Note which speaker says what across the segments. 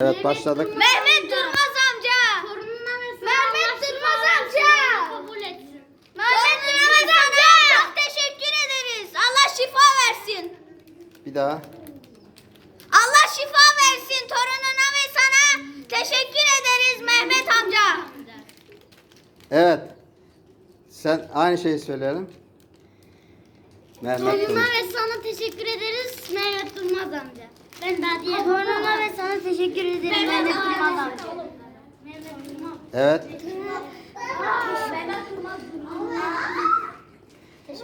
Speaker 1: Evet başladık.
Speaker 2: Mehmet Durmaz amca. Mehmet Durmaz amca. Mehmet Durmaz amca. Çok teşekkür ederiz. Allah şifa versin.
Speaker 1: Bir daha.
Speaker 2: Allah şifa versin torununa ve sana. Teşekkür ederiz Mehmet amca.
Speaker 1: Evet. Sen aynı şeyi söyleyelim. Mehmet
Speaker 2: Torununa
Speaker 1: Durmaz.
Speaker 2: ve sana teşekkür ederiz Mehmet Durmaz amca. Ben daha diye. Torununa
Speaker 1: Evet.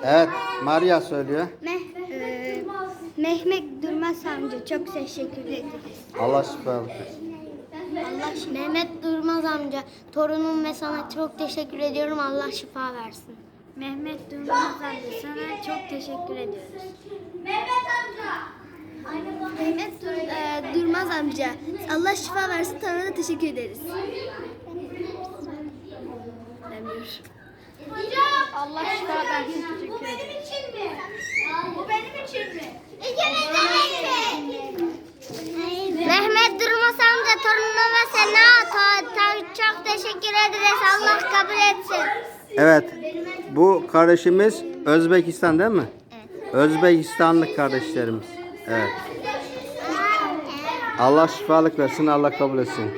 Speaker 1: Evet. Maria söylüyor.
Speaker 2: Meh, e, Mehmet Durmaz amca çok teşekkür ederiz.
Speaker 1: Allah şifa versin.
Speaker 2: Allah Mehmet Durmaz amca torunum ve sana çok teşekkür ediyorum. Allah şifa versin. Mehmet Durmaz amca sana çok teşekkür ediyoruz. Mehmet amca. Mehmet e, Durmaz amca Allah şifa versin. Sana da teşekkür ederiz. Demir. Allah şifa versin. Teşekkür ederim. benim için mi? Bu benim için mi? Mehmet Durmaz amca torununa ve sana ta- ta- çok teşekkür ederiz. Allah kabul etsin.
Speaker 1: Evet. Bu kardeşimiz Özbekistan değil mi? Özbekistanlı kardeşlerimiz. Evet. Allah şifalık versin. Allah kabul etsin.